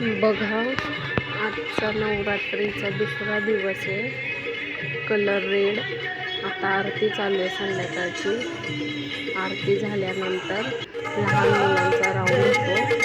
बघा आजचा नवरात्रीचा दुसरा दिवस आहे. कलर रेड आता आरती चालू आहे संध्याकाळची. आरती झाल्यानंतर लहान मुलांचा राऊंड होतो.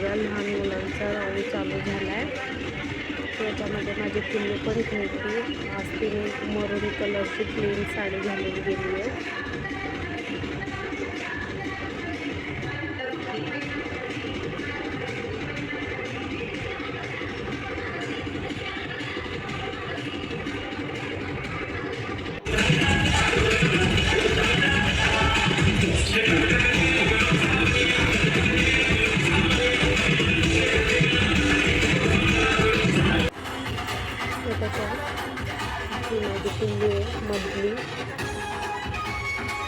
बघा लहान मुलांचा राऊंड चालू झाला आहे त्याच्यामध्ये माझी पिल्लू पण खेळते आज तिने मरून कलरची प्लेन साडी घालून गेली आहे त्याच्या ती माझी पिल्लू आहे मधली.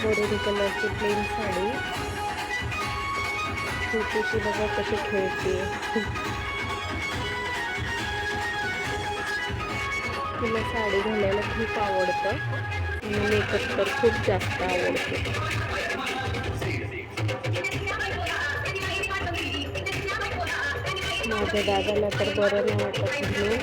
मरून कलरची प्लेन साडी. छोटीशी बघा कशी खेळते. तिला साडी घालायला खूप आवडतं. आणि मेकअप तर खूप जास्त आवडतो. माझ्या दादाला तर बरं नाही वाटत म्हणून.